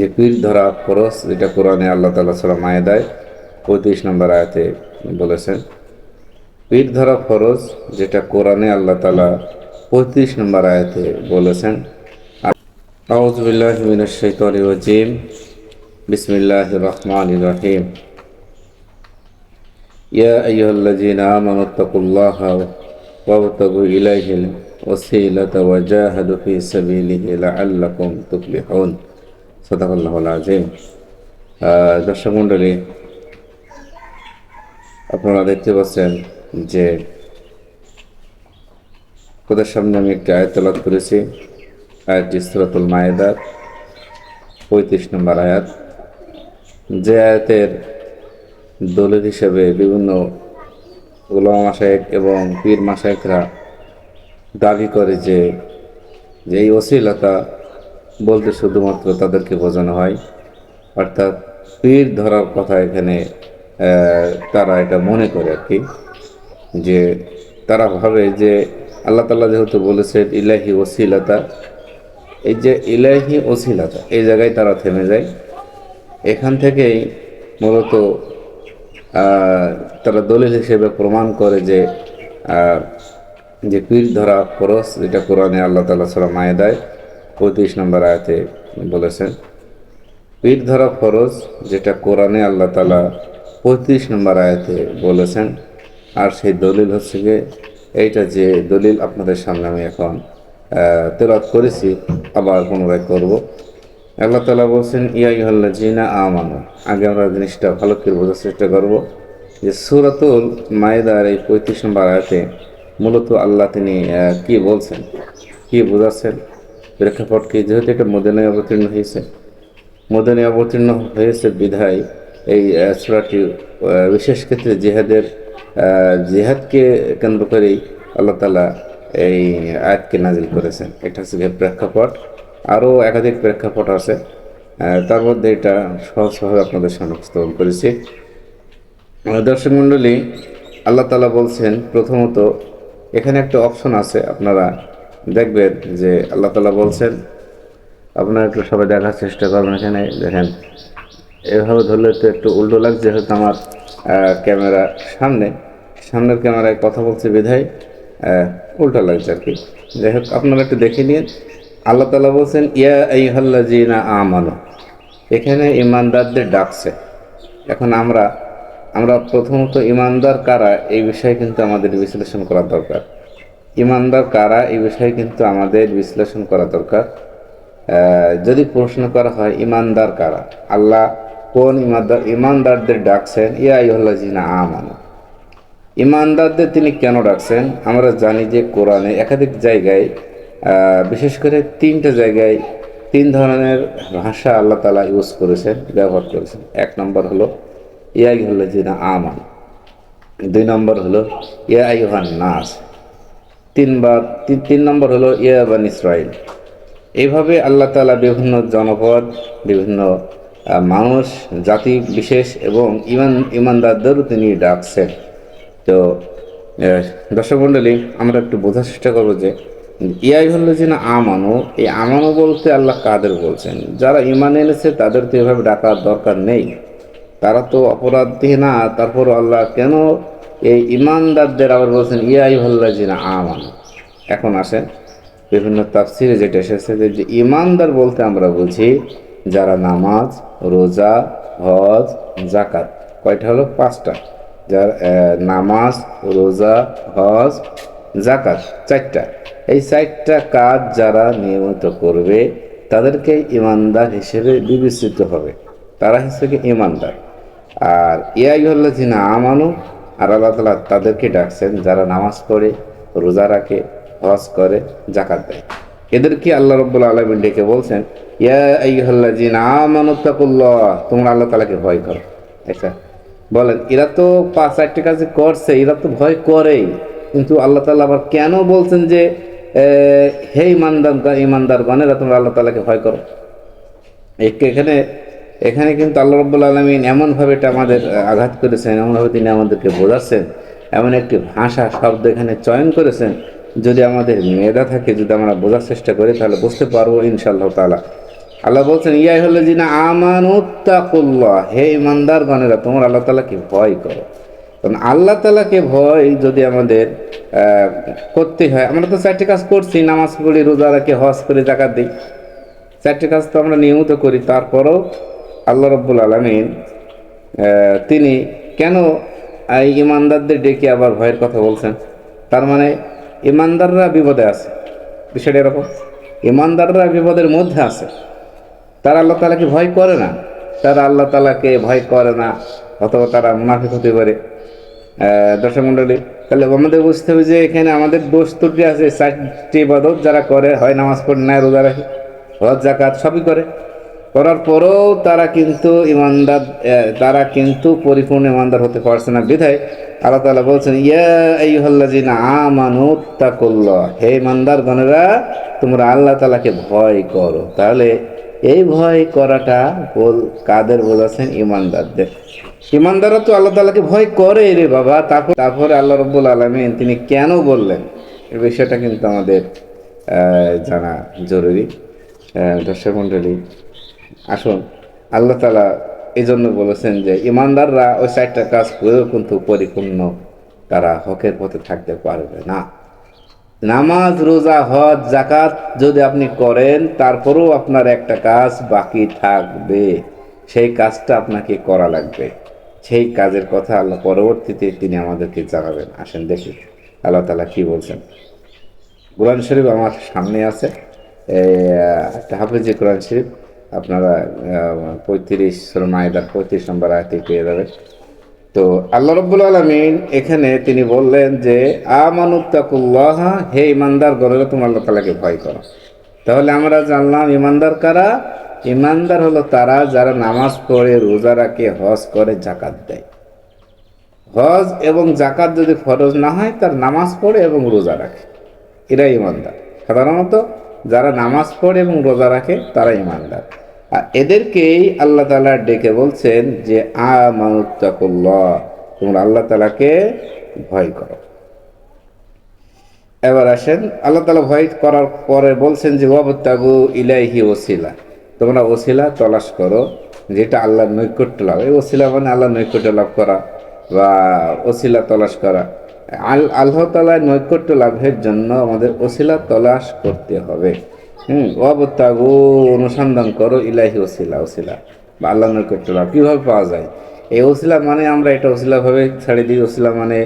যে পীর ধরা খরচ যেটা কোরআনে আল্লাহ তালা সালা মায়েদায় পঁয়ত্রিশ নম্বর আয়াতে বলেছেন। পীর ধরা ফরজ, যেটা কোরআনে আল্লাহ তালা পঁয়ত্রিশ নম্বর আয়াতে বলেছেন। আউজবিল্লাহ মিনাশাইতানির রাজিম। বিসমিল্লাহির রহমানির রহিম। ইয়া আইয়ুহাল্লাযীনা আমানু তাকুল্লাহা ওয়াবতাগু ইলাইহিল ওয়াসিলাতা ওয়াজাহাদু ফি সাবিলিহি লাআল্লাকুম তুফলিহুন। সাদাকাল্লাহুল আযীম আহ, দর্শক মণ্ডলী আপনারা দেখতে পাচ্ছেন যে তোদের সামনে আমি একটি আয়াত তেলাওয়াত করেছি। আয়াতটি সুরাতুল মায়েদার পঁয়ত্রিশ নম্বর আয়াত। যে আয়াতের দলিল হিসেবে বিভিন্ন উলামা মাসায়েক এবং পীর মাসায়েকরা দাবি করে যে এই অশ্লীলতা বলতে শুধুমাত্র তাদেরকে বোঝানো হয়। অর্থাৎ পীর ধরার কথা এখানে তারা এটা মনে করে আর কি, যে তারা ভাবে যে আল্লাহ তাল্লাহ যেহেতু বলেছেন, ইলাহি ওসিলতা এই যে ইলাহি ওসিলতা, এই জায়গায় তারা থেমে যায়। এখান থেকেই মূলত তারা দলিল হিসেবে প্রমাণ করে যে যে পীর ধরা খরচ যেটা কোরআনে আল্লাহ তালা সালা মায়েদায় পঁয়ত্রিশ নম্বর আয়াতে বলেছেন, পীর ধরা ফরজ, যেটা কোরআনে আল্লাহ তালা পঁয়ত্রিশ নম্বর আয়াতে বলেছেন, আর সেই দলিল হচ্ছে গিয়ে এইটা যে দলিল আপনাদের সামনে আমি এখন তেলাত করেছি, আবার পুনরায় করব। আল্লাহ তালা বলছেন ইয়াই হল্লা জিনা আমানো, আগে আমরা জিনিসটা ভালো করে বোঝার চেষ্টা করব যে সুরাতুল মায়েদার এই পঁয়ত্রিশ নম্বর আয়াতে মূলত আল্লাহ তিনি কি বলছেন, কি বোঝাচ্ছেন? প্রেক্ষাপট কি যেহেতু এটা মদিনায় অবতীর্ণ হয়েছে, মদনে অবতীর্ণ হয়েছে বিধায় এই সূরাটি বিশেষ ক্ষেত্রে জেহাদের জেহাদকে কেন্দ্র করেই আল্লাহ তালা এই আয়াতকে নাজিল করেছেন। এটা হচ্ছে প্রেক্ষাপট, আরও একাধিক প্রেক্ষাপট আছে তার মধ্যে এটা সহজভাবে আপনাদের সামনে উপস্থাপন করেছি। দর্শক মণ্ডলী, আল্লাহ তালা বলছেন প্রথমত, এখানে একটা অপশন আছে, আপনারা দেখবেন যে আল্লাহ তালা বলছেন, আপনারা একটু সবাই দেখার চেষ্টা করবেন এখানে, দেখেন। এভাবে ধরলে তো একটু উল্টো লাগছে, যেহেতু আমার ক্যামেরা সামনে। সামনের ক্যামেরায় কথা বলছে বিধায় উল্টো লাগছে আর কি। যাই হোক, আপনারা একটু দেখে নিন। আল্লাহ তালা বলছেন, ইয়া এই হল্লা জিনা আমানো, এখানে ইমানদারদের ডাকছে। এখন আমরা আমরা প্রথমত ইমানদার কারা, এই বিষয়ে কিন্তু আমাদের বিশ্লেষণ করা দরকার। ইমানদার কারা, এই বিষয়ে কিন্তু আমাদের বিশ্লেষণ করা দরকার। যদি প্রশ্ন করা হয়, ইমানদার কারা? আল্লাহ কোন ইমানদার, ইমানদারদের ডাকছেন? ইয়া ইহল্লা জিনা আমানো। ইমানদারদের তিনি কেন ডাকছেন? আমরা জানি যে কোরআনে একাধিক জায়গায় বিশেষ করে তিনটা জায়গায় তিন ধরনের ভাষা আল্লাহ তালা ইউজ করেছেন, ব্যবহার করেছেন। এক নম্বর হলো, ইয়া ইহল্লা জিনা আমান। দুই নম্বর হলো, ইয়া ইহান নাস তিনবার তিন তিন নম্বর হলো ইয়া বান ইসরাইল। এইভাবে আল্লাহ তালা বিভিন্ন জনপদ, বিভিন্ন মানুষ, জাতি বিশেষ এবং ইমান, ইমানদারদেরও তিনি ডাকছেন। তো দর্শক মণ্ডলী, আমরা একটু বোঝার চেষ্টা করব যে ইয়াই হলো যে না আমানো, এই আমানো বলতে আল্লাহ কাদের বলছেন? যারা ইমান এনেছে, তাদের তো এভাবে ডাকার দরকার নেই। তারা তো অপরাধী না তারপর আল্লাহ কেন এই ইমানদারদের আবার বলছেন ইয়াই হল্লা জিনা আমানো। এখন আসেন বিভিন্ন তাফসিরে যেটা এসেছে যে ইমানদার বলতে আমরা বুঝি যারা নামাজ, রোজা, হজ জাকাত কয়টা হলো? পাঁচটা। যার নামাজ, রোজা, হজ জাকাত চারটা। এই চারটা কাজ যারা নিয়মিত করবে, তাদেরকে ইমানদার হিসেবে বিবেচিত হবে। তারা হিসেবে ইমানদার। আর ইয়াইহল্লা জিনা আমানু আর আল্লাহ তালা তাদেরকে ডাকছেন যারা নামাজ পড়ে, রোজা রাখে, হজ করে জাকাত দেয়। এদেরকে আল্লাহ রব্বুল আলমিন ডেকে বলছেন, ইয়া তাকুল্লাহ তোমরা আল্লাহ তালাকে ভয় করো। আচ্ছা বলেন, এরা তো পাঁচ, চারটে কাজে করছে, এরা তো ভয় করেই। কিন্তু আল্লাহ তালা আবার কেন বলছেন যে হে ইমানদার ইমানদারগণ এরা তোমরা আল্লাহ তালাকে ভয় করো? এখানে এখানে কিন্তু আল্লাহ রব্বুল আলমিন এমনভাবে এটা আমাদের আঘাত করেছেন, এমনভাবে তিনি আমাদেরকে বোঝাচ্ছেন। এমন একটি ভাষা, শব্দ এখানে চয়ন করেছেন। যদি আমাদের মেধা থাকে, যদি আমরা বোঝার চেষ্টা করি, তাহলে বুঝতে পারব ইনশাআল্লাহ তালা আল্লাহ বলছেন ইয়াই হলো জিনা আমানুত্তাকুল্লাহ হে ইমানদার গণেরা তোমার আল্লাহ তালাকে ভয় করো। কারণ আল্লাহ তালাকে ভয় যদি আমাদের করতে হয়, আমরা তো চারটি কাজ করছি, নামাজ পড়ি, রোজা রাখি, হজ করে জাকাত দিই। চারটি কাজ তো আমরা নিয়মিত করি, তারপরও আল্লাহ রব্বুল আলমিন তিনি কেন এই ইমানদারদের ডেকে আবার ভয়ের কথা বলছেন? তার মানে ইমানদাররা বিপদে আছে। বিষয়টা এরকম। ইমানদাররা বিপদের মধ্যে আছে। তারা আল্লাহ তালাকে ভয় করে না। তারা আল্লাহ তালাকে ভয় করে না, অথবা তারা মুনাফিক হতে পারে। দর্শক মণ্ডলী, তাহলে আমাদের বুঝতে হবে যে এখানে আমাদের দোষ ত্রুটি আছে চারটি ইবাদত যারা করে, হয় নামাজ পড়ে না রোজা রাখে, হজ জাকাত সবই করে। করার পরেও তারা কিন্তু ইমানদার তারা কিন্তু পরিপূর্ণ ইমানদার হতে পারছে না। বিধায় আল্লাহ তালা বলছেন, ইয়া আইয়ুহাল্লাযিনা আমানু তাকুল্লাহ। হে ইমানদার গণেরা তোমরা আল্লাহ তালাকে ভয় করো। তাহলে এই ভয় করাটা বল কাদের বোঝাচ্ছেন ইমানদারদের। ইমানদাররা তো আল্লাহ তালাকে ভয় করে রে বাবা। তারপর তারপরে আল্লাহ রব্বুল আলমিন তিনি কেন বললেন? এই বিষয়টা কিন্তু আমাদের জানা জরুরি। দর্শক মণ্ডলী আসুন। আল্লাহ তালা এই জন্য বলেছেন যে, ইমানদাররা ওই চারটা কাজ করেও কিন্তু পরিপূর্ণ। তারা হকের পথে থাকতে পারবে না। নামাজ, রোজা, হজ জাকাত যদি আপনি করেন, তারপরেও আপনার একটা কাজ বাকি থাকবে। সেই কাজটা আপনাকে করা লাগবে। সেই কাজের কথা আল্লাহ পরবর্তীতে তিনি আমাদেরকে জানাবেন। আসেন দেখি আল্লাহ তালা কি বলছেন। কোরআন শরীফ আমার সামনে আছে। হাফিজি কোরআন শরীফ। আপনারা পঁয়ত্রিশ মায়েদার পঁয়ত্রিশ নম্বর আয়তে পেয়ে যাবেন। তো আল্লাহ রব্বুল আলমিন এখানে তিনি বললেন যে, আমানুত্তাকুল্লাহ হে ইমানদার গণেরা তুমি আল্লাহ তালাকে ভয় করো। তাহলে আমরা জানলাম, ইমানদার কারা? ইমানদার হলো তারা যারা নামাজ পড়ে, রোজা রাখে, হজ করে জাকাত দেয়। হজ এবং জাকাত যদি ফরজ না হয়, তার নামাজ পড়ে এবং রোজা রাখে। এরা ইমানদার। সাধারণত যারা নামাজ পড়ে এবং রোজা রাখে, তারা ইমানদার। এদেরকেই আল্লাহ তালা ডেকে বলছেন যে, আমানুত্তাকুল্লাহ। তোমরা আল্লাহ তালাকে ভয় করো। এবার আসেন, আল্লাহ তালা ভয় করার পরে বলছেন যে, ওয়াবতাগু ইলাইহি ওসিলা। তোমরা ওসিলা তলাশ করো, যেটা আল্লাহর নৈকট্য লাভ। এই ওসিলা মানে আল্লাহ নৈকট্য লাভ করা বা ওসিলা তলাশ করা। আল, আল্লাহ তালার নৈকট্য লাভের জন্য আমাদের ওসিলা তলাশ করতে হবে। হুম, ওয়াবতাগু অনুসন্ধান করো, ইলাহি ওসিলা ওসিলা। বা আল্লাহ নৈকট্য কীভাবে পাওয়া যায়? এই ওসিলা মানে আমরা এটা ওসিলাভাবে ছেড়ে দিই। ওসিলা মানে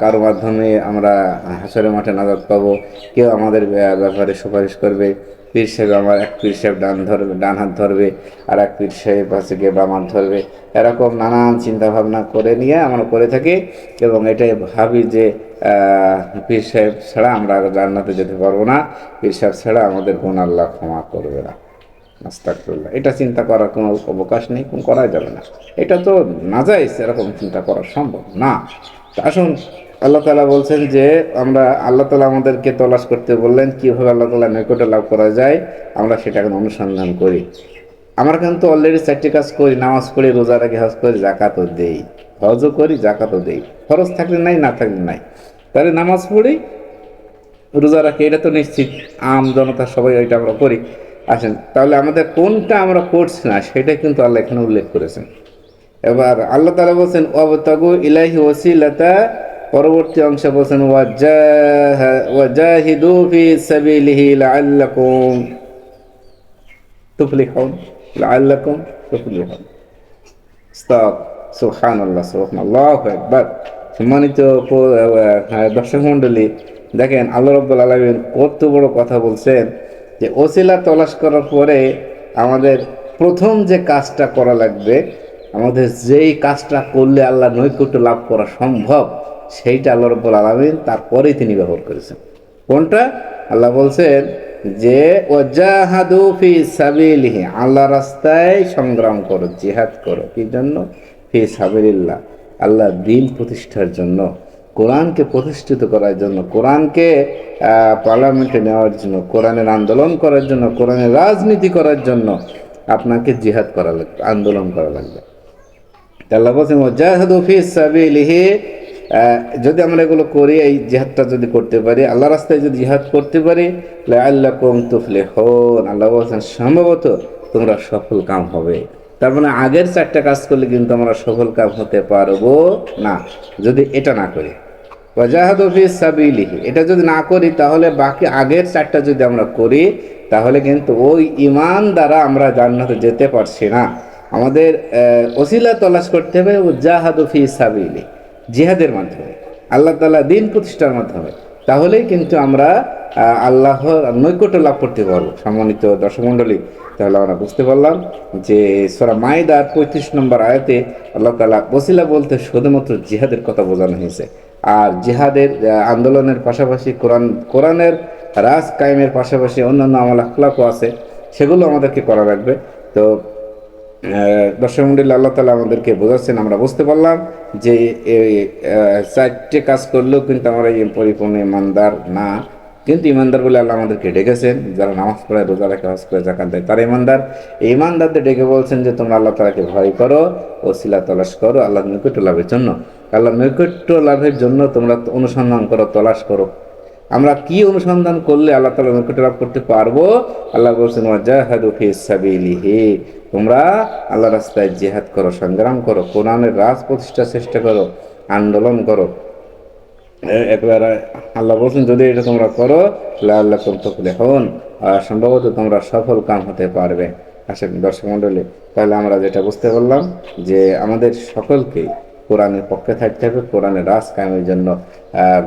কারও মাধ্যমে আমরা হাসরের মাঠে নাজাদ পাবো। কেউ আমাদের ব্যাপারে সুপারিশ করবে। পীর সাহেব আমার, এক পীর সাহেব ডান ধরবে, ডান হাত ধরবে, আর এক পীর সাহেব হচ্ছে গিয়ে বাম হাত ধরবে। এরকম নানান চিন্তাভাবনা করে নিয়ে আমরা করে থাকি এবং এটাই ভাবি যে পীর সাহেব ছাড়া আমরা আর জান্নাতে যেতে পারব না। পীর সাহেব ছাড়া আমাদের গুণ আল্লাহ ক্ষমা করবে না। আস্তাকফিরুল্লাহ এটা চিন্তা করার কোনো অবকাশ নেই, কোন করা যাবে না। এটা তো না যায় এরকম চিন্তা করা সম্ভব না। আসুন, আল্লাহ তালা বলছেন যে, আমরা আল্লাহ তালা আমাদেরকে তলাশ করতে বললেন, কীভাবে আল্লাহ তালা নৈকট্য লাভ করা যায়, আমরা সেটা সেটাকে অনুসন্ধান করি। আমরা কিন্তু অলরেডি চারটি কাজ করি, নামাজ পড়ি রোজা রাখি, হজ করি জাকাতও দেই। হজও করি জাকাতও দেই। খরচ থাকলে নাই, না থাকলে নাই। তাহলে নামাজ পড়ি, রোজা রাখি, এটা তো নিশ্চিত। আম, জনতা সবাই এটা আমরা করি। আসেন, তাহলে আমাদের কোনটা আমরা করছি না সেটা কিন্তু আল্লাহ এখানে উল্লেখ করেছেন। এবার আল্লাহ তালা বলছেন অবতাগু ইলাহি ওসিলাতা পরবর্তী অংশে বলছেন, ওয়াজাহ- ওয়াজাহিদু ফি সাবিলিহি লাআল্লাকুম। তুফলিহুন লাআল্লাকুম তুফলিহুন। স্তাক সুবহানাল্লাহ, সুবহানাল্লাহু আকবার। সম্মানিত দর্শক মণ্ডলী, দেখেন, আল্লাহ রব্বুল আলামিন কত বড় কথা বলছেন যে, ওসিলা তলাশ করার পরে আমাদের প্রথম যে কাজটা করা লাগবে আমাদের যেই কাজটা করলে আল্লাহ নৈকট্য লাভ করা সম্ভব, সেইটা আল্লাহ রব্বুল আলামিন তারপরেই তিনি ব্যবহার করেছেন। কোনটা? আল্লাহ বলছেন যে ওজাহাদু ফি আল্লাহ রাস্তায় সংগ্রাম করো, জিহাদ করো। কি জন্য? ফি সাবিলিল্লাহ, আল্লাহ দিন প্রতিষ্ঠার জন্য, কোরআনকে প্রতিষ্ঠিত করার জন্য, কোরআনকে পার্লামেন্টে নেওয়ার জন্য, কোরআনের আন্দোলন করার জন্য, কোরআনের রাজনীতি করার জন্য আপনাকে জিহাদ করা লাগবে, আন্দোলন করা লাগবে। আল্লাহ বলছেন আহ, যদি আমরা এগুলো করি এই জিহাদটা যদি করতে পারি আল্লাহ রাস্তায় যদি জিহাদ করতে পারি আল্লাহ কম তুফলে হন আল্লাহ বলছেন সম্ভবত তোমরা সফল কাম হবে। তার মানে আগের চারটা কাজ করলে কিন্তু আমরা সফল কাম হতে পারব না যদি এটা না করি। ওয়াজাহাদফি সাবিলিহি। এটা যদি না করি তাহলে বাকি আগের চারটা যদি আমরা করি তাহলে কিন্তু ওই ইমান দ্বারা আমরা জান্নাতে যেতে পারছি না। আমাদের ওসিলা তলাশ করতে হবে ওজাহাদফি সাবিলি, জিহাদের মাধ্যমে। আল্লাহ তালা দিন প্রতিষ্ঠার মাধ্যমে। তাহলেই কিন্তু আমরা আল্লাহর নৈকট্য লাভ করতে পারব। সম্মানিত দর্শক মণ্ডলী তাহলে আমরা বুঝতে পারলাম যে সোরা মাইদার পঁয়ত্রিশ নম্বর আয়াতে আল্লাহ তালা ওসিলা বলতে শুধুমাত্র জিহাদের কথা বোঝানো হয়েছে। আর জিহাদের আন্দোলনের পাশাপাশি কোরআন, কোরআনের রাজ কায়েমের পাশাপাশি অন্যান্য আমল আখলাকও আছে। সেগুলো আমাদেরকে করা লাগবে। তো দর্শক মন্ডলী, আল্লাহ তালা আমাদেরকে বোঝাচ্ছেন, আমরা বুঝতে পারলাম যে চারটে কাজ করলেও কিন্তু আমরা এই পরিপূর্ণ ইমানদার না। কিন্তু ইমানদার বলে আল্লাহ আমাদেরকে ডেকেছেন, যারা নামাজ পড়ে, রোজা রাখে, হজ করে জাকাত দেয়, তারা ইমানদার। এই ইমানদারদের ডেকে বলছেন যে, তোমরা আল্লাহ তালাকে ভয় করো ও শিলা তলাশ করো আল্লাহ নৈকট্য লাভের জন্য। আল্লাহ নৈকট্য লাভের জন্য তোমরা অনুসন্ধান করো, তলাশ করো। আমরা কি অনুসন্ধান করলে আল্লাহ তালা নৈকট্য লাভ করতে পারব? আল্লাহ বলছেন তোমরা আল্লাহ রাস্তায় জিহাদ করো, সংগ্রাম করো, কোরআনের রাজ প্রতিষ্ঠার চেষ্টা করো, আন্দোলন করো। একবারে আল্লাহ বলছেন, যদি এটা তোমরা করো আল্লাহ হন আর সম্ভবত তোমরা সফল কাম হতে পারবে। আসেন দর্শক মণ্ডলী, তাহলে আমরা যেটা বুঝতে পারলাম যে আমাদের সকলকেই কোরআনের পক্ষে থাকতে হবে। কোরআনের রাজ কায়েমের জন্য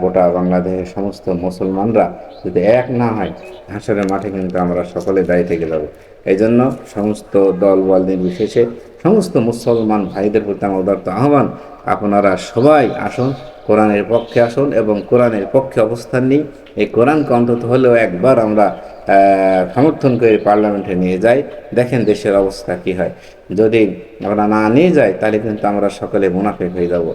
গোটা বাংলাদেশের সমস্ত মুসলমানরা যদি এক না হয়, হাসরের মাঠে কিন্তু আমরা সকলে দায়ী থেকে যাব। এই জন্য সমস্ত দল বল নির্বিশেষে, সমস্ত মুসলমান ভাইদের প্রতি আমার উদার্ত আহ্বান, আপনারা সবাই আসুন কোরআনের পক্ষে আসুন এবং কোরআনের পক্ষে অবস্থান নিই এই কোরআনকে অন্তত হলেও একবার আমরা সমর্থন করে পার্লামেন্টে নিয়ে যাই। দেখেন দেশের অবস্থা কি হয়। যদি আমরা না নিয়ে যাই, তাহলে কিন্তু আমরা সকলে মুনাফেক হয়ে যাব।